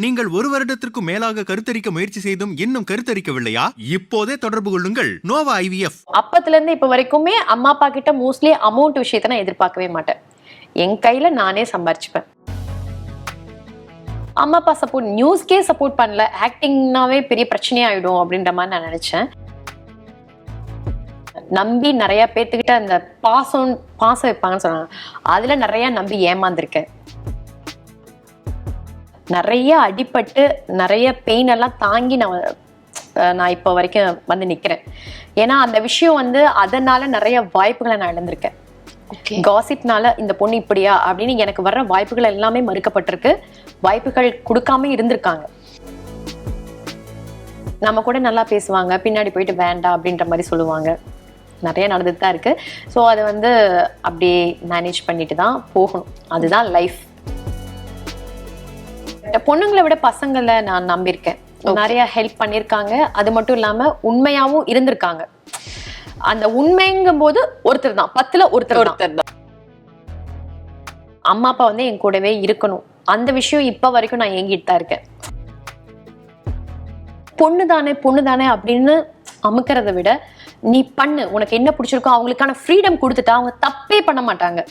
நீங்கள் ஒரு வருடத்திற்கு மேலாக கருத்தரிக்க முயற்சி செய்தும் இன்னும் கருத்தரிக்கவில்லையா? இப்போதே தொடர்பு கொள்ளுங்கள். Nova IVF. அப்பத்துல இருந்து இப்ப வரைக்குமே அம்மா அப்பா கிட்ட மோஸ்ட்லி அமௌண்ட் விஷயத்த நான் எதிர்பார்க்கவே மாட்டேன். என் கையில நானே சம்பாரிச்சுப்பேன். அம்மா அப்பா சப்போர்ட் நியூஸ்க்கே சப்போர்ட் பண்ணல. ஆக்டிங்னாவே பெரிய பிரச்சனையாயிடும் அப்படின்ற மாதிரி நான் நினைச்சேன். நம்பி நிறைய பேர்த்துக்கிட்ட அந்த பாசம் பாசம் வைப்பாங்கன்னு சொன்னாங்க. அதுல நிறைய நம்பி ஏமாந்திருக்கேன். நிறைய அடிபட்டு நிறைய பெயின் எல்லாம் தாங்கி நான் நான் இப்போ வரைக்கும் வந்து நிக்கிறேன். ஏன்னா அந்த விஷயம் வந்து அதனால நிறைய வாய்ப்புகளை நான் இழந்திருக்கேன். காசிப்னால இந்த பொண்ணு இப்படியா அப்படின்னு எனக்கு வர்ற வாய்ப்புகள் எல்லாமே மறுக்கப்பட்டிருக்கு. வாய்ப்புகள் கொடுக்காம இருந்திருக்காங்க. நம்ம கூட நல்லா பேசுவாங்க பின்னாடி போயிட்டு வேண்டாம் அப்படின்ற மாதிரி சொல்லுவாங்க. நிறைய நடந்துட்டு தான் இருக்கு. ஸோ அதை வந்து அப்படியே மேனேஜ் பண்ணிட்டு தான் போகணும். அதுதான் லைஃப் பொண்ணுங்களை விட பசங்களை நான் நம்பியிருக்கேன். நிறைய ஹெல்ப் பண்ணியிருக்காங்க. அது மட்டும் இல்லாம உண்மையாவும் இருந்திருக்காங்க. அந்த உண்மைங்கும் போது ஒருத்தர் தான். பத்துல ஒருத்தர் ஒருத்தர் தான். அம்மா அப்பா வந்து என் கூடவே இருக்கணும். அந்த விஷயம் இப்ப வரைக்கும் நான் ஏங்கிட்டு தான் இருக்கேன். பொண்ணு தானே பொண்ணு தானே அப்படின்னு அமுக்கிறத விட நீ பண்ணு. உனக்கு என்ன பிடிச்சிருக்கோ அவங்களுக்கான ஃப்ரீடம் கொடுத்துட்டா அவங்க தப்பே பண்ண மாட்டாங்க.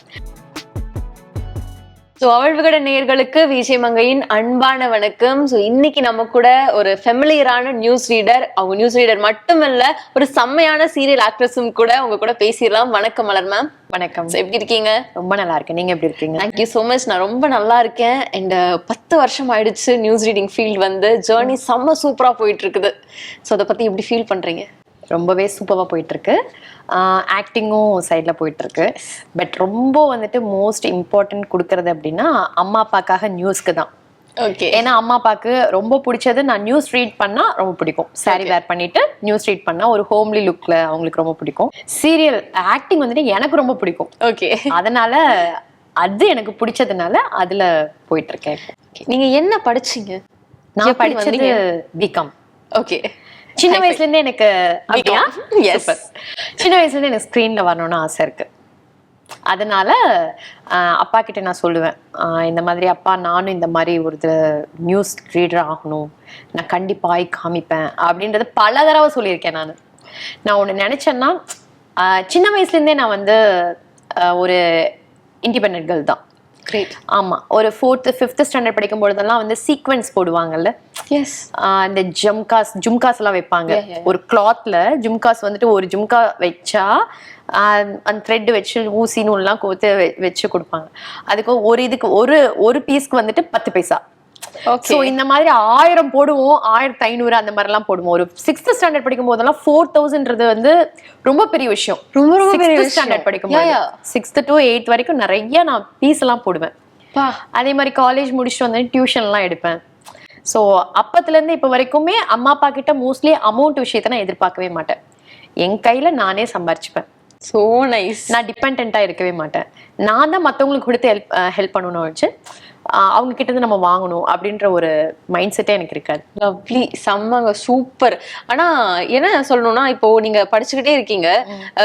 ஸோ அவள் விகட நேயர்களுக்கு விஜய் மங்கையின் அன்பான வணக்கம். ஸோ இன்னைக்கு நம்ம கூட ஒரு ஃபெமிலியரான நியூஸ் ரீடர் அவங்க நியூஸ் ரீடர் மட்டுமல்ல ஒரு செம்மையான சீரியல் ஆக்ட்ரஸும் கூட உங்க கூட பேசிடலாம். வணக்கம் மலர் மேம் வணக்கம். எப்படி இருக்கீங்க? ரொம்ப நல்லா இருக்கேன். நீங்க எப்படி இருக்கீங்க? தேங்க்யூ ஸோ மச் நான் ரொம்ப நல்லா இருக்கேன். அண்ட் பத்து வருஷம் ஆயிடுச்சு நியூஸ் ரீடிங் ஃபீல்ட் வந்து. ஜேர்னி செம்ம சூப்பரா போயிட்டு இருக்குது. ஸோ அதை பத்தி எப்படி ஃபீல் பண்றீங்க? ரொம்பவே சூப்பராக போயிட்டு இருக்கு ஆக்டிங்கும் சைடில் போயிட்டு இருக்கு பட் ரொம்ப வந்துட்டு மோஸ்ட் இம்பார்ட்டன்ட் கொடுக்கறது அப்படின்னா அம்மா அப்பாக்காக நியூஸ்க்கு தான். ஓகே ஏன்னா அம்மா அப்பாவுக்கு ரொம்ப பிடிச்சது நான் நியூஸ் ரீட் பண்ணா ரொம்ப பிடிக்கும். சாரி வேர் பண்ணிட்டு நியூஸ் ரீட் பண்ணா ஒரு ஹோம்லி லுக்ல அவங்களுக்கு ரொம்ப பிடிக்கும். சீரியல் ஆக்டிங் வந்துட்டு எனக்கு ரொம்ப பிடிக்கும். ஓகே அதனால அது எனக்கு பிடிச்சதுனால அதுல போயிட்டு இருக்கேன் இப்போ. நீங்க என்ன படிச்சீங்க? நான் படிச்சது? பிகாம் ஓகே சின்ன வயசுல இருந்தே எனக்கு அப்படியா. சின்ன வயசுல இருந்து எனக்கு ஸ்க்ரீன்ல வரணும்னு ஆசை இருக்கு. அதனால அப்பா கிட்ட நான் சொல்லுவேன். இந்த மாதிரி அப்பா நானும் இந்த மாதிரி ஒரு நியூஸ் ரீடர் ஆகணும். நான் கண்டிப்பா ஆய் காமிப்பேன் அப்படின்றது பல தடவை சொல்லியிருக்கேன் நான். நான் ஒன்று நினைச்சேன்னா சின்ன வயசுல இருந்தே நான் வந்து ஒரு இண்டிபெண்ட் கேர்ள் தான். கிரேட் ஆமா. ஒரு ஃபோர்த்து ஃபிஃப்த் ஸ்டாண்டர்ட் படிக்கும் பொழுதெல்லாம் வந்து சீக்வென்ஸ் போடுவாங்கல்ல? எஸ் இந்த ஜம்காஸ் ஜும்காஸ் எல்லாம் வைப்பாங்க ஒரு கிளாத்ல ஜும்காஸ் வந்துட்டு ஒரு ஜும்கா வச்சா அந்த த்ரெட் வச்சு ஊசி நூல்லாம் கோத்து வச்சு கொடுப்பாங்க. அதுக்கு ஒரு இதுக்கு ஒரு ஒரு பீஸ்க்கு வந்துட்டு பத்து பைசா. ஸோ இந்த மாதிரி ஆயிரம் போடுவோம் ஆயிரத்தி ஐநூறு அந்த மாதிரிலாம் போடுவோம். ஒரு சிக்ஸ்த் ஸ்டாண்டர்ட் படிக்கும் போதெல்லாம் ஃபோர் தௌசண்ட்றது வந்து ரொம்ப பெரிய விஷயம். ரொம்ப ரொம்ப பெரிய. ஸ்டாண்டர்ட் படிக்கும். சிக்ஸ்த் டு எயிட் வரைக்கும் நிறைய நான் பீஸ் எல்லாம் போடுவேன். அதே மாதிரி காலேஜ் முடிச்சுட்டு வந்து டியூஷன்லாம் எடுப்பேன். ஸோ அப்பத்துலேருந்து இப்போ வரைக்குமே அம்மா அப்பா கிட்ட மோஸ்ட்லி அமௌண்ட் விஷயத்த நான் எதிர்பார்க்கவே மாட்டேன். என் கையில் நானே சம்பாரிச்சுப்பேன். சோ நைஸ் நான் டிபெண்ட்டாக இருக்கவே மாட்டேன். நான் தான் மற்றவங்களுக்கு கொடுத்து ஹெல்ப் ஹெல்ப் பண்ணணும்னு வச்சு அவங்க கிட்ட இருந்து நம்ம வாங்கணும் அப்படின்ற ஒரு மைண்ட் செட்டே எனக்கு இருக்காது. லவ்லி செம்மங்க. சூப்பர் ஆனா என்ன சொல்லணும்னா இப்போ நீங்க படிச்சுக்கிட்டே இருக்கீங்க.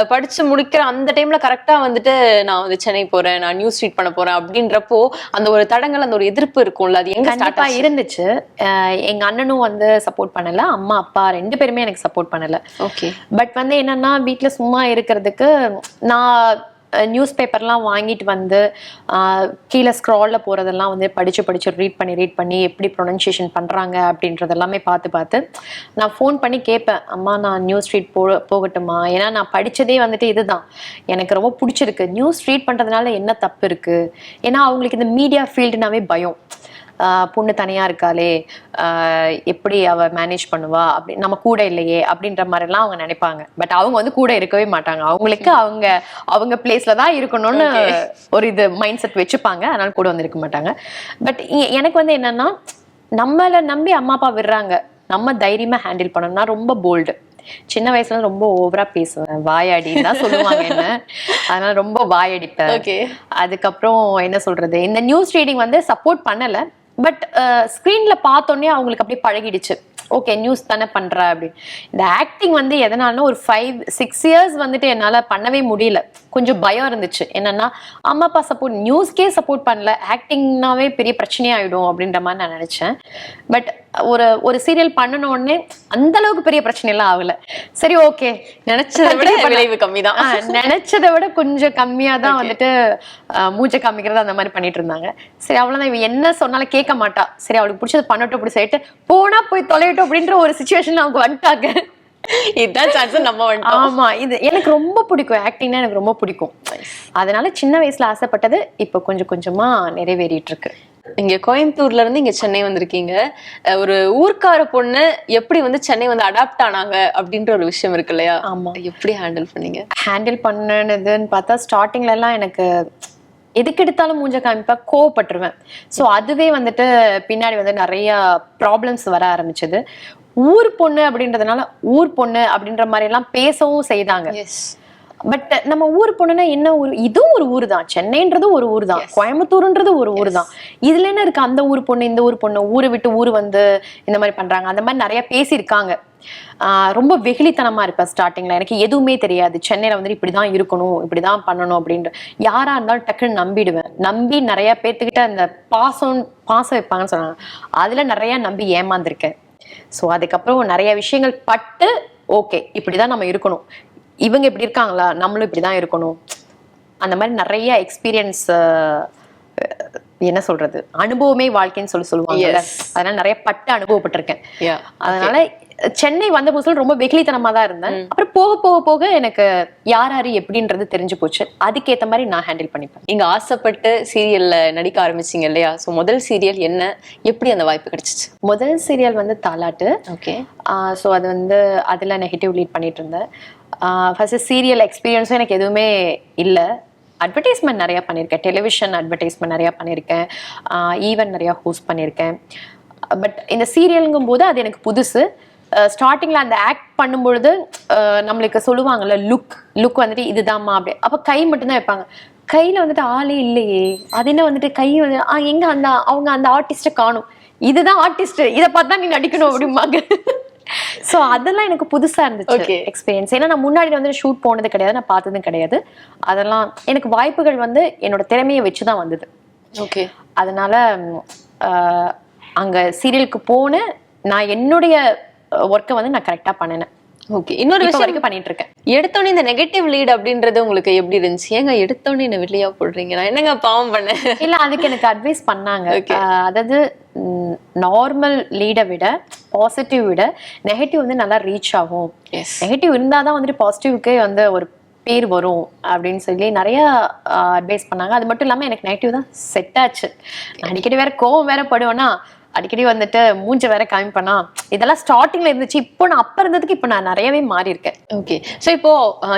படிச்சு முடிக்கிற அந்த டைம்ல கரெக்டா வந்துட்டு நான் வந்து சென்னை போறேன் நான் நியூஸ் ரீட் பண்ண போறேன் அப்படின்றப்போ அந்த ஒரு தடங்கள் அந்த ஒரு எதிர்ப்பு இருக்கும்ல அது எங்க ஸ்டார்ட் கண்டிப்பா இருந்துச்சு. ஆஹ் எங்க அண்ணனும் வந்து சப்போர்ட் பண்ணல அம்மா அப்பா ரெண்டு பேருமே எனக்கு சப்போர்ட் பண்ணல. ஓகே பட் வந்து என்னன்னா வீட்ல சும்மா இருக்கிறதுக்கு நான் நியூஸ் பேப்பர்லாம் வாங்கிட்டு வந்து கீழே ஸ்க்ராலில் போகிறதெல்லாம் வந்து படித்து படித்து ரீட் பண்ணி ரீட் பண்ணி எப்படி ப்ரொனன்சியேஷன் பண்ணுறாங்க அப்படின்றது எல்லாமே பார்த்து பார்த்து நான் ஃபோன் பண்ணி கேட்பேன். அம்மா நான் நியூஸ் ரீட் போ போகட்டுமா? ஏன்னா நான் படித்ததே வந்துட்டு இதுதான். எனக்கு ரொம்ப பிடிச்சிருக்கு. நியூஸ் ரீட் பண்ணுறதுனால என்ன தப்பு இருக்குது ஏன்னா அவங்களுக்கு இந்த மீடியா ஃபீல்டுனாவே பயம். பொண்ணு தனியா இருக்காளே ஆஹ் எப்படி அவ மேனேஜ் பண்ணுவா? அப்படி நம்ம கூட இல்லையே அப்படின்ற மாதிரிலாம் அவங்க நினைப்பாங்க. பட் அவங்க வந்து கூட இருக்கவே மாட்டாங்க. அவங்களுக்கு அவங்க அவங்க பிளேஸ்ல தான் இருக்கணும்னு ஒரு இது மைண்ட் செட் வச்சுப்பாங்க. அதனால கூட வந்து இருக்க மாட்டாங்க பட் எனக்கு வந்து என்னன்னா நம்மளை நம்பி அம்மா அப்பா விடுறாங்க. நம்ம தைரியமா ஹேண்டில் பண்ணணும் நான் ரொம்ப போல்டு சின்ன வயசுல ரொம்ப ஓவரா பேசுவேன். வாயாடின்னு தான் சொல்லுவாங்க என்ன. அதனால ரொம்ப வாயடிப்பேன். அதுக்கப்புறம் என்ன சொல்றது? இந்த நியூஸ் ரீடிங் வந்து சப்போர்ட் பண்ணல. பட் ஸ்க்ரீன்ல uh, பார்த்தோன்னே அவங்களுக்கு அப்படியே பழகிடுச்சு. ஓகே நியூஸ் தானே பண்ற அப்படின்னு. இந்த ஆக்டிங் வந்து எதனாலனா ஒரு ஃபைவ் சிக்ஸ் இயர்ஸ் வந்துட்டு என்னால பண்ணவே முடியல. கொஞ்சம் பயம் இருந்துச்சு. என்னன்னா அம்மா அப்பா சப்போர்ட் நியூஸ்க்கே சப்போர்ட் பண்ணல. ஆக்டிங்னாவே பெரிய பிரச்சனையாயிடும் அப்படின்ற மாதிரி நான் நினைச்சேன். பட் ஒரு ஒரு சீரியல் பண்ணின உடனே அந்த அளவுக்கு பெரிய பிரச்சனை எல்லாம் ஆகல. சரி ஓகே நினைச்சதை விட விளைவு கம்மிதான் நினைச்சதை விட கொஞ்சம் கம்மியா தான் வந்துட்டு மூஞ்ச காமிக்கிறது அந்த மாதிரி பண்ணிட்டு இருந்தாங்க. சரி அவ்வளவுதான். இவன் என்ன சொன்னாலும் கேட்க மாட்டா. சரி அவளுக்கு பிடிச்சது பண்ணட்டும் அப்படி சொல்லிட்டு போனா போய் தொலையட்டும் அப்படின்ற ஒரு சுச்சுவேஷன் அவங்க வந்துட்டாங்க. இதுதான் சான்ஸ் நம்ம ஆமா இது எனக்கு ரொம்ப பிடிக்கும். ஆக்டிங்னா எனக்கு ரொம்ப பிடிக்கும். அதனால சின்ன வயசுல ஆசைப்பட்டது இப்போ கொஞ்சம் கொஞ்சமா நிறைவேறிட்டு இருக்கு இங்க கோயம்புத்தூர்ல இருந்து இங்க சென்னை வந்திருக்கீங்க. ஒரு ஊர்க்கார பொண்ணு எப்படி வந்து சென்னை வந்து அடாப்ட் ஆனாங்க அப்படின்ற ஒரு விஷயம் இருக்கு இல்லையா? ஆமா. எப்படி ஹேண்டில் பண்ணீங்க? ஹேண்டில் பண்ணதுன்னு பார்த்தா ஸ்டார்டிங்ல எல்லாம் எனக்கு எதுக்கு எடுத்தாலும் மூஞ்ச காமிப்பா கோவப்பட்டுருவேன். ஸோ அதுவே வந்துட்டு பின்னாடி வந்து நிறைய ப்ராப்ளம்ஸ் வர ஆரம்பிச்சது. ஊர் பொண்ணு அப்படின்றதுனால ஊர் பொண்ணு அப்படின்ற மாதிரி எல்லாம் பேசவும் செய்தாங்க. பட் நம்ம ஊர் பொண்ணுன்னா என்ன ஊர்? இதுவும் ஒரு ஊர் தான் சென்னைன்றது ஒரு ஊர் தான் கோயம்புத்தூர்ன்றது ஒரு ஊர் தான் இதுல என்ன இருக்கு? அந்த ஊர் பொண்ணு இந்த ஊர் பொண்ணு ஊரை விட்டு ஊர் வந்து இந்த மாதிரி பண்றாங்க. அந்த மாதிரி நிறைய பேசியிருக்காங்க. ரொம்ப வெகுளித்தனமா இருப்பேன் ஸ்டார்டிங்ல எனக்கு எதுவுமே தெரியாது. சென்னையில வந்துட்டு இப்படிதான் இருக்கணும் இப்படிதான் பண்ணணும் அப்படின்ற. யாரா இருந்தாலும் டக்குன்னு நம்பிடுவேன். நம்பி நிறைய பேத்துக்கிட்ட அந்த பாசம் பாசம் வைப்பாங்கன்னு சொன்னாங்க. அதுல நிறைய நம்பி ஏமாந்திருக்கேன். ஸோ அதுக்கப்புறம் நிறைய விஷயங்கள் பட்டு ஓகே இப்படிதான் நம்ம இருக்கணும். இவங்க இப்படி இருக்காங்களா? நம்மளும் இப்படிதான் இருக்கணும். அந்த மாதிரி நிறைய எக்ஸ்பீரியன்ஸ் என்ன சொல்றது? அனுபவமே வாழ்க்கைன்னு சொல்லி சொல்லுவாங்க. அதனால நிறைய பட்டு அனுபவப்பட்டிருக்கேன். அதனால சென்னை வந்த புதுசுல ரொம்ப வெகுளித்தனமா தான் இருந்தேன் அப்புறம் போக போக போக எனக்கு யார் யாரு எப்படின்றது தெரிஞ்சு போச்சு. அதுக்கேத்த மாதிரி நான் ஹேண்டில் பண்ணிப்பேன். நீங்க ஆசைப்பட்டு சீரியல்ல நடிக்க ஆரம்பிச்சீங்க இல்லையா? சோ முதல் சீரியல் என்ன? எப்படி அந்த வாய்ப்பு கிடைச்சிச்சு? முதல் சீரியல் வந்து தாலாட்டு. ஓகே. ஸோ அது வந்து அதில் நெகட்டிவ் லீட் பண்ணிட்டு இருந்தேன். ஃபர்ஸ்ட் சீரியல் எக்ஸ்பீரியன்ஸும் எனக்கு எதுவுமே இல்லை. அட்வர்டைஸ்மெண்ட் நிறையா பண்ணியிருக்கேன். டெலிவிஷன் அட்வர்டைஸ்மெண்ட் நிறையா பண்ணியிருக்கேன். ஈவென்ட் நிறையா ஹோஸ்ட் பண்ணியிருக்கேன். பட் இந்த சீரியலுங்கும் போது அது எனக்கு புதுசு. ஸ்டார்டிங்கில் அந்த ஆக்ட் பண்ணும்பொழுது நம்மளுக்கு சொல்லுவாங்கல்ல லுக் லுக் வந்துட்டு இதுதாம்மா அப்படி. அப்போ கை மட்டும்தான் வைப்பாங்க. கையில் வந்துட்டு ஆளே இல்லையே. அது என்ன வந்துட்டு கை வந்து எங்க அந்த அவங்க அந்த ஆர்டிஸ்ட்டை காணும். இதுதான் ஆர்டிஸ்ட் இதை பார்த்தா நீ நடிக்கணும் அப்படிம்பாங்க. ஸோ அதெல்லாம் எனக்கு புதுசா இருந்துச்சு. எக்ஸ்பீரியன்ஸ் ஏன்னா நான் முன்னாடி வந்து ஷூட் போனது கிடையாது நான் பார்த்ததும் கிடையாது. அதெல்லாம் எனக்கு வாய்ப்புகள் வந்து என்னோட திறமையை வச்சு தான் வந்தது. ஓகே அதனால அங்க சீரியலுக்கு போன நான் என்னுடைய ஒர்க்கை வந்து நான் கரெக்டா பண்ணினேன். ஓகே இன்னொரு விஷயம் வரைக்கும் பண்ணிட்டு இருக்கேன் எடுத்தோடனே இந்த நெகட்டிவ் லீட் அப்படின்றது உங்களுக்கு எப்படி இருந்துச்சு? ஏங்க எடுத்தோடனே என்ன வெளியா போடுறீங்க நான் என்னங்க பாவம் பண்ணேன் இல்ல அதுக்கு எனக்கு அட்வைஸ் பண்ணாங்க. அதாவது நார்மல் லீடை விட பாசிட்டிவ் விட நெகட்டிவ் வந்து நல்லா ரீச் ஆகும். நெகட்டிவ் இருந்தாதான் வந்துட்டு பாசிட்டிவ்க்கே வந்து ஒரு பேர் வரும் அப்படின்னு சொல்லி நிறைய அட்வைஸ் பண்ணாங்க. அது மட்டும் இல்லாம எனக்கு நெகட்டிவ் தான் செட் ஆச்சு. அடிக்கடி வேற கோவம் வேற படுவேன்னா அடிக்கடி வந்துட்டு மூஞ்ச வேற காமிப்பேனா? இதெல்லாம் ஸ்டார்டிங்ல இருந்துச்சு. இப்போ நான் அப்ப இருந்ததுக்கு இப்போ நான் நிறையவே மாறி இருக்கேன். ஓகே சோ இப்போ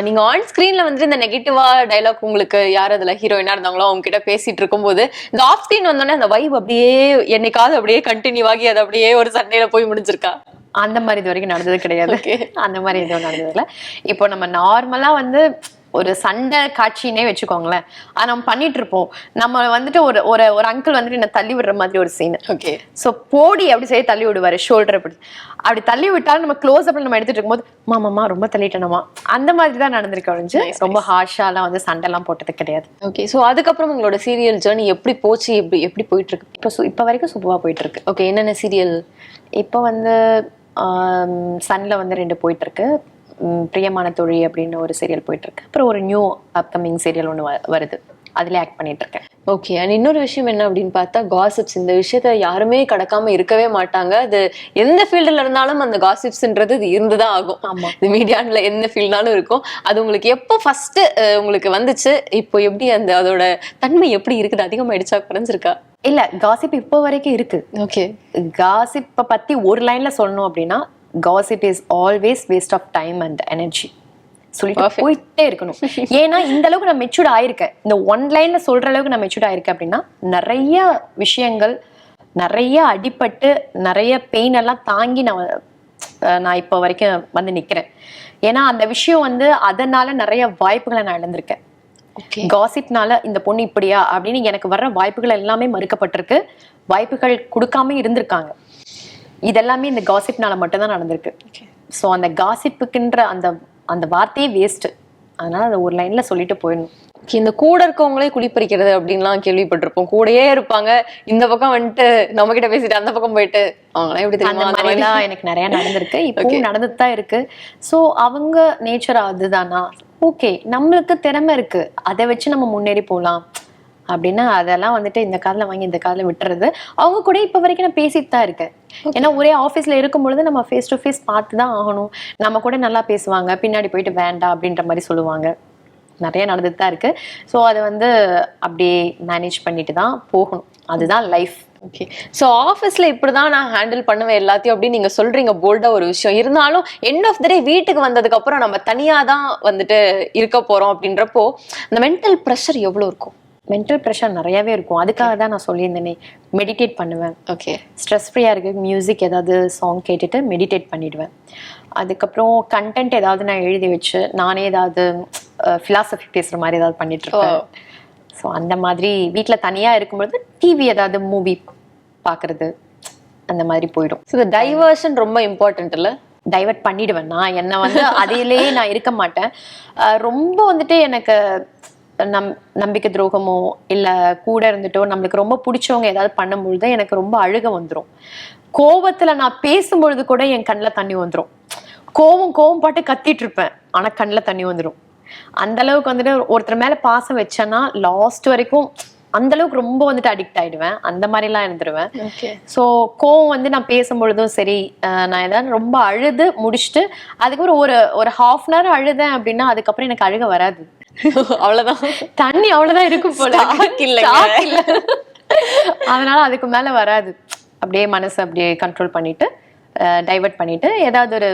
நீங்க ஆன் ஸ்கிரீன்ல வந்துட்டு இந்த நெகட்டிவா டைலாக் உங்களுக்கு யார் அதுல ஹீரோயினா இருந்தாங்களோ அவங்க கிட்ட பேசிட்டு இருக்கும்போது இந்த ஆஃப் ஸ்கிரீன் வந்தோடனே அந்த வைப் அப்படியே என்னைக்காவது அப்படியே கண்டினியூ ஆகி அது அப்படியே ஒரு சண்டையில போய் முடிஞ்சிருக்கா? அந்த மாதிரி இது வரைக்கும் நடந்தது கிடையாது. அந்த மாதிரி எதுவும் நடந்தது இல்ல. இப்போ நம்ம நார்மலா வந்து ஒரு சண்டை காட்சினே வச்சுக்கோங்களேன். அது நம்ம பண்ணிட்டு இருப்போம். நம்ம வந்துட்டு ஒரு ஒரு ஒரு அங்கிள் வந்துட்டு என்ன தள்ளி விடுற மாதிரி ஒரு சீன் ஓகே ஸோ போடி அப்படி சொல்லி தள்ளி விடுவாரு ஷோல்டர் அப்படி அப்படி தள்ளி விட்டாலும் நம்ம க்ளோஸ் அப்ல நம்ம எடுத்துட்டு இருக்கும்போது மாமாமா ரொம்ப தள்ளிட்டனமா அந்த மாதிரி தான் நடந்திருக்கு ஒழிஞ்சு. ரொம்ப ஹார்ஷாலாம் வந்து சண்டைலாம் போட்டது கிடையாது. ஓகே சோ அதுக்கப்புறம் உங்களோட சீரியல் ஜேர்னி எப்படி போச்சு? எப்படி எப்படி போயிட்டு இருக்கு இப்போ இப்போ வரைக்கும் சூப்பராக போயிட்டு இருக்கு ஓகே என்னென்ன சீரியல் இப்போ வந்து சன்ல வந்து ரெண்டு போயிட்டு இருக்கு பிரியமான தொழி அப்படின்னு ஒரு சீரியல் போயிட்டு இருக்கு அப்புறம் ஒரு நியூ அப்கமிங் சீரியல் ஒன்று வருது. அதுல ஆக்ட் பண்ணிட்டு இருக்கேன் ஓகே அண்ட் இன்னொரு விஷயம் என்ன அப்படின்னு பார்த்தா காசிப்ஸ் இந்த விஷயத்த யாருமே கடக்காம இருக்கவே மாட்டாங்க. அது எந்த ஃபீல்டுல இருந்தாலும் அந்த காசிப்ஸ்ன்றது இது இருந்துதான் ஆகும். ஆமா. இது மீடியான்ல எந்த ஃபீல்ட்னாலும் இருக்கும். அது உங்களுக்கு எப்போ ஃபர்ஸ்ட் உங்களுக்கு வந்துச்சு இப்போ எப்படி அந்த அதோட தன்மை எப்படி இருக்குது? அதிகமாயிடுச்சா? குறைஞ்சிருக்கா? இல்ல காசிப் இப்போ வரைக்கும் இருக்கு. ஓகே காசிப்பை பத்தி ஒரு லைன்ல சொல்லணும் அப்படின்னா gossip is always waste of time and energy சொல்லிட்டு. போயிட்டே இருக்கணும். ஏன்னா இந்த அளவுக்கு நான் மெச்சூர்ட் ஆயிருக்கேன். இந்த ஒன் லைன்ல சொல்ற அளவுக்கு நான் மெச்சூர்ட் ஆயிருக்கேன் அப்படின்னா நிறைய விஷயங்கள் நிறைய அடிபட்டு நிறைய பெயின் எல்லாம் தாங்கி நான் நான் இப்போ வரைக்கும் வந்து நிக்கிறேன். ஏன்னா அந்த விஷயம் வந்து அதனால நிறைய வாய்ப்புகளை நான் இழந்திருக்கேன். காசிப்னால இந்த பொண்ணு இப்படியா அப்படின்னு எனக்கு வர்ற வாய்ப்புகள் எல்லாமே மறுக்கப்பட்டிருக்கு. வாய்ப்புகள் கொடுக்காம இருந்திருக்காங்க. இதெல்லாமே இந்த காசிப்னால மட்டும்தான் நடந்திருக்கு. ஸோ அந்த காசிப்புக்குன்ற அந்த அந்த வார்த்தையே வேஸ்ட் அதனால அதை ஒரு லைன்ல சொல்லிட்டு போயிடணும். இந்த கூட இருக்கவங்களே குளிப்பறிக்கிறது அப்படின்லாம் கேள்விப்பட்டிருப்போம். கூடயே இருப்பாங்க. இந்த பக்கம் வந்துட்டு நம்ம கிட்ட பேசிட்டு அந்த பக்கம் போயிட்டு அவங்களாம் எப்படி தெரியுமா அந்த மாதிரிலாம் எனக்கு நிறைய நடந்திருக்கு. இப்பவும் நடந்துட்டு தான் இருக்கு. ஸோ அவங்க நேச்சர் அதுதானா? ஓகே நம்மளுக்கு திறமை இருக்கு. அதை வச்சு நம்ம முன்னேறி போகலாம். அப்படின்னா அதெல்லாம் வந்துட்டு இந்த காதில் வாங்கி இந்த காதில் விட்டுறது. அவங்க கூட இப்போ வரைக்கும் நான் பேசிட்டு தான் இருக்கேன். ஏன்னா ஒரே ஆஃபீஸில் இருக்கும் பொழுது நம்ம ஃபேஸ் டு ஃபேஸ் பார்த்து தான் ஆகணும். நம்ம கூட நல்லா பேசுவாங்க. பின்னாடி போயிட்டு வேண்டாம் அப்படின்ற மாதிரி சொல்லுவாங்க. நிறைய நடந்துட்டு தான் இருக்கு. ஸோ அதை வந்து அப்படியே மேனேஜ் பண்ணிட்டு தான் போகணும். அதுதான் லைஃப் ஓகே ஸோ ஆஃபீஸில் இப்படி தான் நான் ஹேண்டில் பண்ணுவேன் எல்லாத்தையும் அப்படின்னு நீங்கள் சொல்கிறீங்க போல்டாக ஒரு விஷயம். இருந்தாலும் எண்ட் ஆஃப் த டே வீட்டுக்கு வந்ததுக்கப்புறம் நம்ம தனியாக தான் வந்துட்டு இருக்க போகிறோம் அப்படின்றப்போ அந்த மென்டல் ப்ரெஷர் எவ்வளோ இருக்கும்? மென்டல் ப்ரெஷர் நிறையவே இருக்கும். அதுக்காக தான் நான் சொல்லியிருந்தேனே மெடிடேட் பண்ணுவேன். ஓகே ஸ்ட்ரெஸ் ஃப்ரீயாக இருக்கு மியூசிக் ஏதாவது சாங் கேட்டுட்டு மெடிடேட் பண்ணிடுவேன். அதுக்கப்புறம் கண்டென்ட் ஏதாவது நான் எழுதி வச்சு நானே ஏதாவது ஃபிலாசபி பேசுகிற மாதிரி ஏதாவது பண்ணிட்டு இருப்பேன் ஸோ அந்த மாதிரி வீட்டில் தனியாக இருக்கும்பொழுது டிவி ஏதாவது மூவி பார்க்குறது அந்த மாதிரி போயிடும். ஸோ இந்த டைவர்ஷன் ரொம்ப இம்பார்ட்டன்ட் இல்லை? டைவர்ட் பண்ணிடுவேன். நான் என்னை வந்து அதிலேயே நான் இருக்க மாட்டேன். ரொம்ப வந்துட்டு எனக்கு நம் நம்பிக்கை துரோகமோ இல்லை கூட இருந்துட்டோ நம்மளுக்கு ரொம்ப பிடிச்சவங்க ஏதாவது பண்ணும்பொழுது எனக்கு ரொம்ப அழுக வந்துடும் கோவத்தில் நான் பேசும்பொழுது கூட என் கண்ணில் தண்ணி வந்துடும் கோவம் கோவம் பாட்டு கத்திட்டு இருப்பேன். ஆனால் கண்ணில் தண்ணி வந்துடும் அந்த அளவுக்கு வந்துட்டு ஒருத்தர் மேலே பாசம் வச்சேன்னா லாஸ்ட் வரைக்கும் அந்த அளவுக்கு ரொம்ப வந்துட்டு அடிக்ட் ஆயிடுவேன். அந்த மாதிரிலாம் இருந்துருவேன். ஓகே ஸோ கோவம் வந்து நான் பேசும்பொழுதும் சரி நான் ஏதாவது ரொம்ப அழுது முடிச்சுட்டு அதுக்கப்புறம் ஒரு ஒரு ஹாஃப் அன் ஹவர் அழுதேன் அப்படின்னா அதுக்கப்புறம் எனக்கு அழுக வராது. அவ்வளோதான் தண்ணி அவ்வளவுதான் இருக்கும் போல. இல்ல. அதனால அதுக்கு மேல வராது. அப்படியே மனசை அப்படியே கண்ட்ரோல் பண்ணிட்டு டைவர்ட் பண்ணிட்டு ஏதாவது ஒரு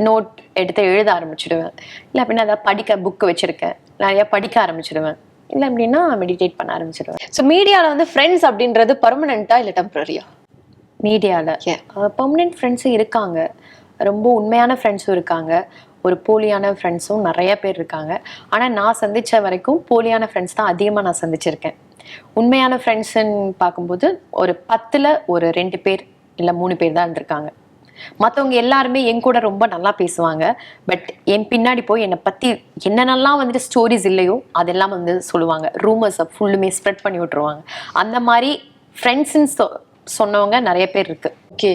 நோட் எடுத்து எழுத ஆரம்பிச்சிடுவேன். இல்லை அப்படின்னா ஏதாவது படிக்க புக் வச்சிருக்கேன். நிறைய படிக்க ஆரம்பிச்சிடுவேன். இல்லை அப்படின்னா மெடிடேட் பண்ண ஆரம்பிச்சிடுவேன். ஸோ மீடியாவில் வந்து ஃப்ரெண்ட்ஸ் அப்படின்றது பர்மனெண்ட்டா இல்லை டெம்பரரியா மீடியாவில் Yeah. பெர்மனெண்ட் ஃப்ரெண்ட்ஸும் இருக்காங்க. ரொம்ப உண்மையான ஃப்ரெண்ட்ஸும் இருக்காங்க. ஒரு போலியான ஃப்ரெண்ட்ஸும் நிறைய பேர் இருக்காங்க. ஆனால் நான் சந்தித்த வரைக்கும் போலியான ஃப்ரெண்ட்ஸ் தான் அதிகமாக நான் சந்திச்சிருக்கேன். உண்மையான ஃப்ரெண்ட்ஸுன்னு பார்க்கும்போது ஒரு பத்தில் ஒரு ரெண்டு பேர் இல்லை மூணு பேர் தான் இருந்திருக்காங்க. மற்றவங்க எல்லாருமே என் கூட ரொம்ப நல்லா பேசுவாங்க. பட் என் பின்னாடி போய் என்னை பற்றி என்னென்னலாம் வந்துட்டு ஸ்டோரிஸ் இல்லையோ அதெல்லாம் வந்து சொல்லுவாங்க. ரூமர்ஸை ஃபுல்லுமே ஸ்ப்ரெட் பண்ணி விட்ருவாங்க அந்த மாதிரி ஃப்ரெண்ட்ஸுன்னு சொ சொன்னவங்க நிறைய பேர் இருக்கு. ஓகே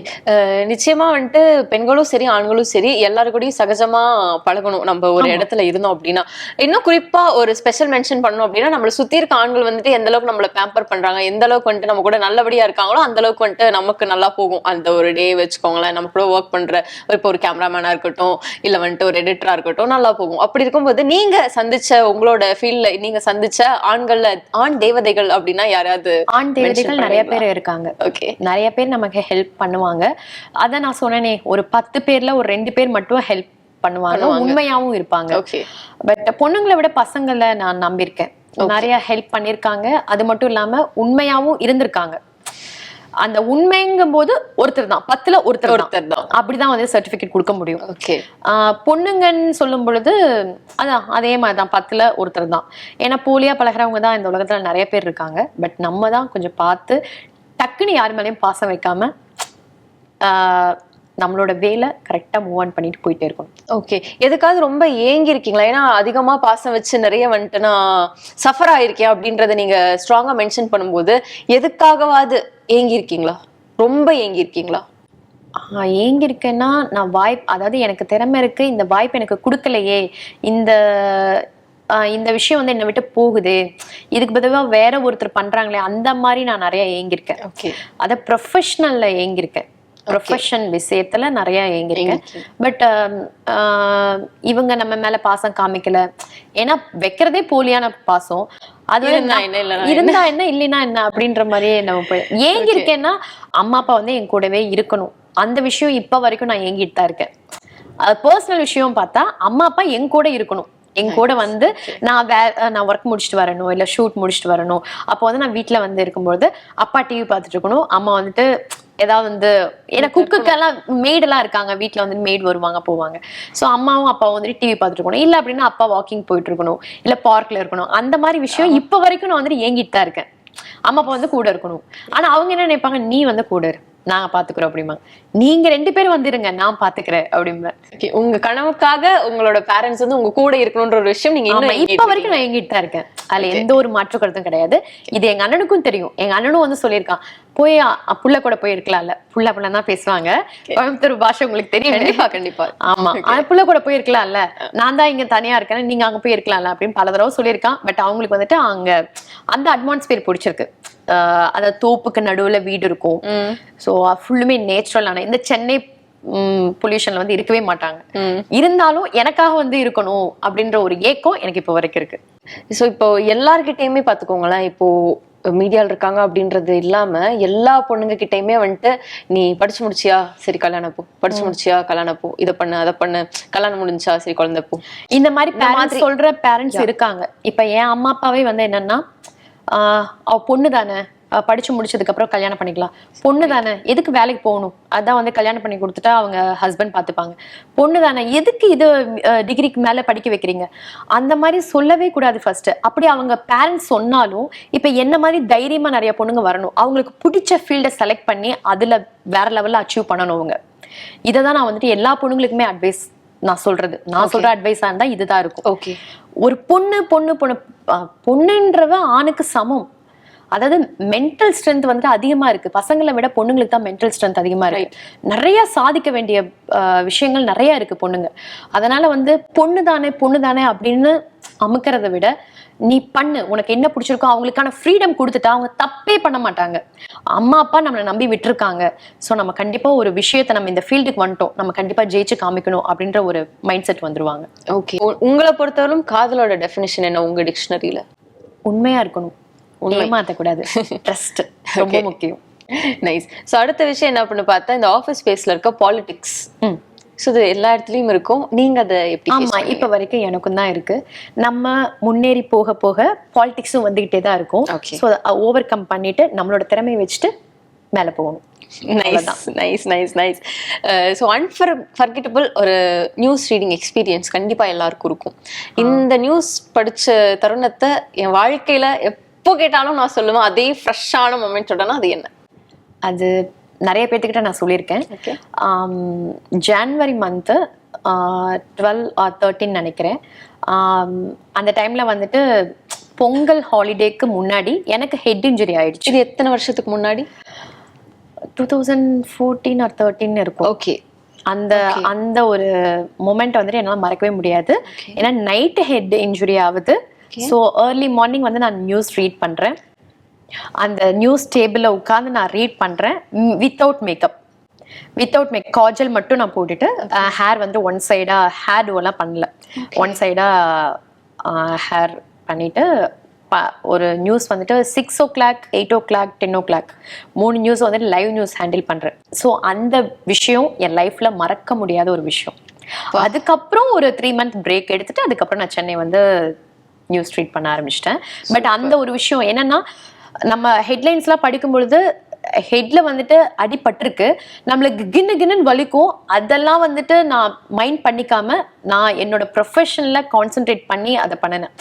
நிச்சயமா வந்துட்டு பெண்களும் சரி ஆண்களும் சரி எல்லாரு கூடயும் சகஜமா பழகணும். நம்ம ஒரு இடத்துல இருந்தோம் அப்படின்னா. இன்னும் குறிப்பா ஒரு ஸ்பெஷல் மென்ஷன் பண்ணணும் அப்படின்னா நம்மள சுத்தி இருக்க ஆண்கள் வந்துட்டு எந்த அளவுக்கு நம்மள பேம்பர் பண்றாங்க எந்த அளவுக்கு வந்துட்டு நம்ம கூட நல்லபடியா இருக்காங்களோ அந்த அளவுக்கு வந்துட்டு நமக்கு நல்லா போகும். அந்த ஒரு டே வச்சுக்கோங்களேன். நம்ம கூட ஒர்க் பண்ற இப்போ ஒரு கேமராமேனா இருக்கட்டும் இல்ல வந்துட்டு ஒரு எடிட்டரா இருக்கட்டும் நல்லா போகும். அப்படி இருக்கும்போது நீங்க சந்திச்ச உங்களோட ஃபீல்ட்ல நீங்க சந்திச்ச ஆண்கள்ல ஆண் தேவதைகள் அப்படின்னா யாராவது ஆண் தேவதைகள் நிறைய? பேர் இருக்காங்க. ஓகே நிறைய பேர் நமக்கு ஹெல்ப் பண்ணுவாங்க. அத நான் சொன்னேனே ஒரு பத்து பேர்ல ஒரு ரெண்டு பேர் மட்டும் ஹெல்ப் பண்ணுவாங்க. உண்மையாவும் இருப்பாங்க. ஓகே பட் பொண்ணுங்களை விட பசங்களை நான் நம்பியிருக்கேன். நிறைய ஹெல்ப் பண்ணியிருக்காங்க. அது மட்டும் இல்லாம உண்மையாவும் இருந்திருக்காங்க. அந்த உண்மைங்கும் போது ஒருத்தர் தான். பத்துல ஒருத்தர் ஒருத்தர் தான். அப்படிதான் வந்து சர்டிபிகேட் கொடுக்க முடியும். ஓகே பொண்ணுங்கன்னு சொல்லும் பொழுது அதான் அதே மாதிரி தான் பத்துல ஒருத்தர் தான். ஏன்னா போலியா பழகுறவங்க தான் இந்த உலகத்துல நிறைய பேர் இருக்காங்க. பட் நம்ம தான் கொஞ்சம் பார்த்து டக்குன்னு யார் மேலேயும் பாசம் வைக்காம நம்மளோட வேலை கரெக்டா மூவ் ஆன் பண்ணிட்டு போயிட்டே இருக்கணும். ஓகே எதுக்காவது ரொம்ப ஏங்கி இருக்கீங்களா ஏன்னா அதிகமா பாசம் வச்சு நிறைய வந்துட்டு நான் சஃபர் ஆயிருக்கேன் அப்படின்றத நீங்க ஸ்ட்ராங்கா மென்ஷன் பண்ணும்போது எதுக்காகவாது ஏங்கி இருக்கீங்களா ரொம்ப ஏங்கி இருக்கீங்களா ஆஹ் ஏங்கி இருக்கேன்னா நான் வாய்ப்பு அதாவது எனக்கு திறமை இருக்கு இந்த வாய்ப்பு எனக்கு கொடுக்கலையே இந்த இந்த விஷயம் வந்து என்னை விட்டு போகுது. இதுக்கு பதிலாக வேற ஒருத்தர் பண்றாங்களே அந்த மாதிரி நான் நிறைய ஏங்கியிருக்கேன். அதை ப்ரொஃபஷ்னல்ல ஏங்கியிருக்கேன். ப்ரொஃபஷன் விஷயத்துல நிறைய ஏங்கியிருக்கேன். பட் இவங்க நம்ம மேல பாசம் காமிக்கல. ஏன்னா வைக்கிறதே போலியான பாசம். அது இருந்தா என்ன, இல்லைனா இருந்தா என்ன அப்படின்ற மாதிரியே நம்ம போய் ஏங்கி இருக்கேன்னா அம்மா அப்பா வந்து என் கூடவே இருக்கணும். அந்த விஷயம் இப்ப வரைக்கும் நான் ஏங்கிட்டு தான் இருக்கேன். பர்சனல் விஷயம் பார்த்தா அம்மா அப்பா என் கூட இருக்கணும். என் கூட வந்து நான் வே நான் ஒர்க் முடிச்சுட்டு வரணும் இல்லை ஷூட் முடிச்சுட்டு வரணும். அப்போ வந்து நான் வீட்டில் வந்து இருக்கும்பொழுது அப்பா டிவி பார்த்துட்டு இருக்கணும். அம்மா வந்துட்டு ஏதாவது வந்து ஏன்னா குக்குக்கெல்லாம் மெய்டெல்லாம் இருக்காங்க. வீட்டில் வந்து மெய்டு வருவாங்க போவாங்க. ஸோ அம்மாவும் அப்பாவும் வந்துட்டு டிவி பார்த்துட்டு இருக்கணும். இல்லை அப்படின்னா அப்பா வாக்கிங் போயிட்டு இருக்கணும். இல்லை பார்க்கில் இருக்கணும். அந்த மாதிரி விஷயம் இப்போ வரைக்கும் நான் வந்துட்டு ஏங்கிட்டு தான் இருக்கேன். அம்மா அப்பா வந்து கூட இருக்கணும். ஆனா அவங்க என்ன நினைப்பாங்க? நீ வந்து கூட இரு. நாங்க பாத்துக்கிறோம் அப்படிம்பாங்க நீங்க ரெண்டு பேரும் வந்துருங்க நான் பாத்துக்கிறேன் அப்படிம்பேன் உங்க கனவுக்காக உங்களோட பேரண்ட்ஸ் வந்து உங்க கூட இருக்கணும்ன்ற ஒரு விஷயம் நீங்க இன்னும் இப்ப வரைக்கும் நான் எங்கிட்டு தான் இருக்கேன். அதுல எந்த ஒரு மாற்று கருத்தும் கிடையாது. இது எங்க அண்ணனுக்கும் தெரியும். எங்க அண்ணனும் வந்து சொல்லியிருக்கான் போய் புள்ள கூட போய் இருக்கலாம்ல புள்ள புள்ள தான் பேசுவாங்க கோயம்புத்தூர் பாஷை உங்களுக்கு தெரியும். கண்டிப்பா கண்டிப்பா. ஆமா. புள்ள கூட போய் இருக்கலாம்ல நான் தான் இங்க தனியா இருக்கேன். நீங்க அங்க போய் இருக்கலாம்ல அப்படின்னு பல தடவை சொல்லியிருக்கான். பட் அவங்களுக்கு வந்துட்டு அங்க அந்த அட்மாஸ்பியர் பிடிச்சிருக்கு. அந்த தோப்புக்கு நடுவுல வீடு இருக்கும். ஸோ ஃபுல்லுமே நேச்சுரலான இந்த சென்னை பொல்யூஷன்ல வந்து இருக்கவே மாட்டாங்க. இருந்தாலும் எனக்காக வந்து இருக்கணும் அப்படின்ற ஒரு ஏக்கம் எனக்கு இப்போ வரைக்கும் இருக்கு. சோ இப்போ எல்லார்கிட்டயுமே பாத்துக்கோங்களேன் இப்போ மீடியால இருக்காங்க அப்படின்றது இல்லாம எல்லா பொண்ணுங்க கிட்டயுமே வந்துட்டு நீ படிச்சு முடிச்சியா? சரி கல்யாணம் போ. படிச்சு முடிச்சியா? கல்யாணம் போ. இதை பண்ணு அதை பண்ணு. கல்யாணம் முடிஞ்சா? சரி குழந்தை போ. இந்த மாதிரி மாதிரி- சொல்ற பேரண்ட்ஸ் இருக்காங்க. இப்ப என் அம்மா அப்பாவே வந்து என்னன்னா ஆஹ் அவ பொண்ணு தானே படிச்சு முடிச்சதுக்கு அப்புறம் கல்யாணம் பண்ணிக்கலாம். பொண்ணு தானே எதுக்கு வேலைக்கு போகணும்? அதான் வந்து கல்யாணம் பண்ணி கொடுத்துட்டா அவங்க ஹஸ்பண்ட் பார்த்துப்பாங்க. பொண்ணு தானே எதுக்கு இது டிகிரிக்கு மேல படிக்க வைக்கிறீங்க? அந்த மாதிரி சொல்லவே கூடாது ஃபர்ஸ்ட் அப்படி அவங்க பேரண்ட்ஸ் சொன்னாலும் இப்ப என்ன மாதிரி தைரியமா நிறைய பொண்ணுங்க வரணும்? அவங்களுக்கு பிடிச்ச ஃபீல்டை செலக்ட் பண்ணி அதுல வேற லெவல்ல அச்சீவ் பண்ணணும் அவங்க. இதை தான் நான் வந்துட்டு எல்லா பொண்ணுங்களுக்குமே அட்வைஸ் நான் சொல்றது. நான் சொல்ற அட்வைஸா இருந்தா இதுதான் இருக்கும். ஓகே ஒரு பொண்ணு பொண்ணு பொண்ணு பொண்ணுன்றவ ஆணுக்கு சமம். அதாவது மென்டல் ஸ்ட்ரென்த் வந்துட்டு அதிகமா இருக்கு. பசங்களை விட பொண்ணுங்களுக்கு தான் மென்டல் ஸ்ட்ரென்த் அதிகமா இருக்கு. நிறைய சாதிக்க வேண்டிய விஷயங்கள் நிறைய இருக்கு பொண்ணுங்க. அதனால வந்து பொண்ணு தானே பொண்ணு தானே அப்படின்னு அமுக்கிறத விட நீ பண்ணு. உனக்கு என்ன பிடிச்சிருக்கோ அவங்களுக்கான ஃப்ரீடம் கொடுத்துட்டா அவங்க தப்பே பண்ண மாட்டாங்க. அம்மா அப்பா நம்மளை நம்பி விட்டுருக்காங்க. ஸோ நம்ம கண்டிப்பா ஒரு விஷயத்தை நம்ம இந்த ஃபீல்டுக்கு வந்துட்டோம். நம்ம கண்டிப்பா ஜெயிச்சு காமிக்கணும் அப்படின்ற ஒரு மைண்ட் செட் வந்துருவாங்க ஓகே உங்களை பொறுத்தவரைக்கும் காதலோட டெஃபினிஷன் என்ன உங்க டிக்ஷனரியில உண்மையா இருக்கணும். ஏமாத்தக்கூடாது ட்ரஸ்ட் ரொம்ப முக்கியம். நைஸ் ஸோ அடுத்த விஷயம் என்ன பண்ணு பார்த்தா இந்த ஆஃபீஸ் ஸ்பேஸ்ல இருக்க பாலிடிக்ஸ் ம். ஸோ இது எல்லா இடத்துலயும் இருக்கும். நீங்க அதை எப்படி face ஆமா பண்ணுவீங்க? இப்ப வரைக்கும் எனக்கும் தான் இருக்கு. நம்ம முன்னேறி போக போக பாலிடிக்ஸும் வந்துகிட்டே தான் இருக்கும். ஸோ ஓவர் கம் பண்ணிட்டு நம்மளோட திறமையை வச்சுட்டு மேல போகணும். Nice nice nice nice so unforgettable ஒரு நியூஸ் ரீடிங் எக்ஸ்பீரியன்ஸ் கண்டிப்பா எல்லாருக்கும் இருக்கும். இந்த நியூஸ் படிச்ச தருணத்தை என் வாழ்க்கையில எப்போ கேட்டாலும் நான் சொல்லுவேன் அதே ஃப்ரெஷ்ஷான மொமெண்ட்டோடனா அது என்ன. அது நிறைய பேர்த்துக்கிட்ட நான் சொல்லியிருக்கேன். January month twelve or thirteen நினைக்கிறேன். அந்த டைம்ல வந்துட்டு பொங்கல் ஹாலிடேக்கு முன்னாடி எனக்கு ஹெட் இன்ஜுரி ஆயிடுச்சு. இது எத்தனை வருஷத்துக்கு முன்னாடி? Two thousand fourteen or thirteen இருக்கும். ஓகே அந்த அந்த ஒரு மொமெண்ட் வந்துட்டு என்னால் மறக்கவே முடியாது. ஏன்னா நைட்டு ஹெட் இன்ஜுரி ஆகுது. ஸோ ஏர்லி மார்னிங் வந்து நான் நியூஸ் ரீட் பண்ணுறேன் அந்த நியூஸ் டேபிளில் உட்காந்து நான் ரீட் பண்ணுறேன் without makeup without make kajal மட்டும் நான் போட்டுட்டு ஹேர் வந்து ஒன் சைடாக ஹேர் டூவெல்லாம் பண்ணல. ஒன் சைடாக ஹேர் பண்ணிட்டு ப- ஒரு நியூஸ் வந்துட்டு six o'clock eight o'clock ten o'clock மூணு நியூஸ் வந்துட்டு லைவ் நியூஸ் ஹேண்டில் பண்றேன். ஸோ அந்த விஷயம் என் லைஃப்ல மறக்க முடியாத ஒரு விஷயம். அதுக்கப்புறம் ஒரு த்ரீ மந்த் பிரேக் எடுத்துட்டு அதுக்கப்புறம் நான் சென்னை வந்து நியூஸ் ரீட் பண்ண ஆரம்பிச்சிட்டேன். பட் அந்த ஒரு விஷயம் என்னன்னா நம்ம ஹெட்லைன்ஸ்லாம் படிக்கும் பொழுது ஹெட்ல வந்துட்டு அடிபட்டிருக்கு. நம்மளுக்கு கின்னு கின்னு வலிக்கும். அதெல்லாம் வந்துட்டு நான் மைண்ட் பண்ணிக்காம நான் என்னோட ப்ரொஃபஷனில் கான்சென்ட்ரேட் பண்ணி அதை பண்ணினேன்.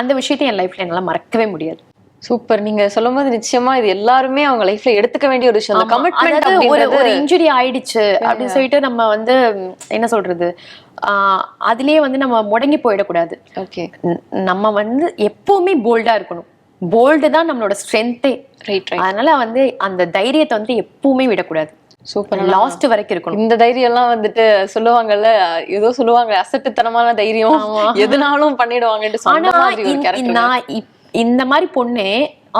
அந்த விஷயத்தை என் லைஃப்ல என்னால் மறக்கவே முடியாது. சூப்பர் நீங்க சொல்லும் போது நிச்சயமா இது எல்லாருமே அவங்க லைஃப்ல எடுத்துக்க வேண்டிய ஒரு விஷயம். கமிட்மெண்ட் ஒரு ஒரு இன்ஜுரி ஆயிடுச்சு அப்படின்னு சொல்லிட்டு நம்ம வந்து என்ன சொல்றது? அதுலயே வந்து நம்ம முடங்கி போயிடக்கூடாது. ஓகே நம்ம வந்து எப்பவுமே போல்டா இருக்கணும். போல்டு தான் நம்மளோட ஸ்ட்ரென்த்தே ரைட் அதனால வந்து அந்த தைரியத்தை வந்து எப்பவுமே விடக்கூடாது. சூப்பர் லாஸ்ட் வரைக்கும் இருக்கணும். இந்த தைரியம் எல்லாம் வந்துட்டு சொல்லுவாங்கல்ல ஏதோ சொல்லுவாங்க அசட்டுத்தனமான தைரியம். எதுனாலும் இந்த- கேரக்டர் நான் இந்த மாதிரி பொண்ணு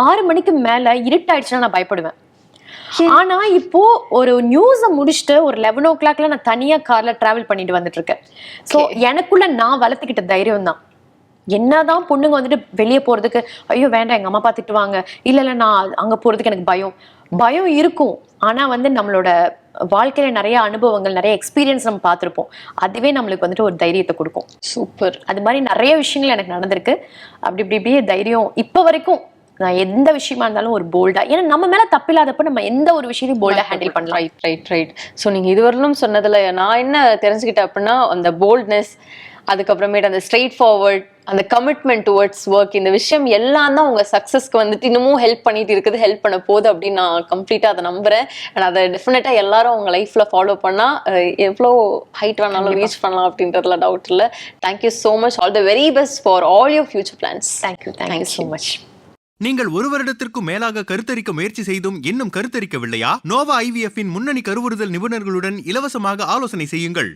ஆறு மணிக்கு மேல இருட்டாயிடுச்சுன்னா நான் பயப்படுவேன். ஆனா இப்போ ஒரு நியூஸ முடிச்சுட்டு ஒரு லெவன் ஓ கிளாக்ல நான் தனியா கார்ல டிராவல் பண்ணிட்டு வந்துட்டு இருக்கேன். சோ எனக்குள்ள நான் வளர்த்துக்கிட்ட தைரியம் தான். என்னதான் பொண்ணுங்க வந்துட்டு வெளியே போறதுக்கு ஐயோ வேண்டாம் எங்க அம்மா பார்த்துட்டு வாங்க இல்ல இல்ல நான் அங்க போறதுக்கு எனக்கு பயம். பயம் இருக்கும். ஆனா வந்து நம்மளோட வாழ்க்கையில நிறைய அனுபவங்கள் நிறைய எக்ஸ்பீரியன்ஸ் நம்ம பார்த்திருப்போம். அதுவே நம்மளுக்கு வந்துட்டு ஒரு தைரியத்தை கொடுக்கும். சூப்பர். அது மாதிரி நிறைய விஷயங்கள் எனக்கு நடந்திருக்கு. அப்படி இப்படி இப்படியே தைரியம் இப்போ வரைக்கும் நான் எந்த விஷயமா இருந்தாலும் ஒரு போல்டா ஏன்னா நம்ம மேல தப்பில்லாதப்ப நம்ம எந்த ஒரு விஷயத்தையும் போல்டா ஹேண்டில் பண்ணலாம். ரைட் ரைட் ரைட் ஸோ நீங்க இதுவரையிலும் சொன்னதுல நான் என்ன தெரிஞ்சுக்கிட்டேன் அப்படின்னா அந்த போல்ட்னஸ் அதுக்கப்புறமேட்டு அந்த ஸ்ட்ரெயிட் ஃபார்வர்ட் அந்த கமிட்மெண்ட் டுவர்ட்ஸ் ஒர்க் இந்த விஷயம் எல்லாம் தான் உங்க சக்சஸ்க்கு வந்துட்டு இன்னமும் ஹெல்ப் பண்ணிட்டு இருக்குது ஹெல்ப் பண்ண போகுது அப்படின்னு நான் கம்ப்ளீட்டா அதை நம்புறேன். அண்ட் அதை டெஃபினட்டா எல்லாரும் உங்க லைஃப்ல ஃபாலோ பண்ணா அஹ், எவ்வளோ ஹைட் வேணாலும் ரீச் பண்ணலாம் அப்படின்றதுல டவுட் இல்லை. Thank you so much all the very best for all your future plans thank you thank you so much நீங்கள் ஒரு வருடத்திற்கும் மேலாக கருத்தரிக்க முயற்சி செய்தும் இன்னும் கருத்தரிக்கவில்லையா? நோவா ஐவிஎஃப் இன் முன்னணி கருவுறுதல் நிபுணர்களுடன் இலவசமாக ஆலோசனை செய்யுங்கள்.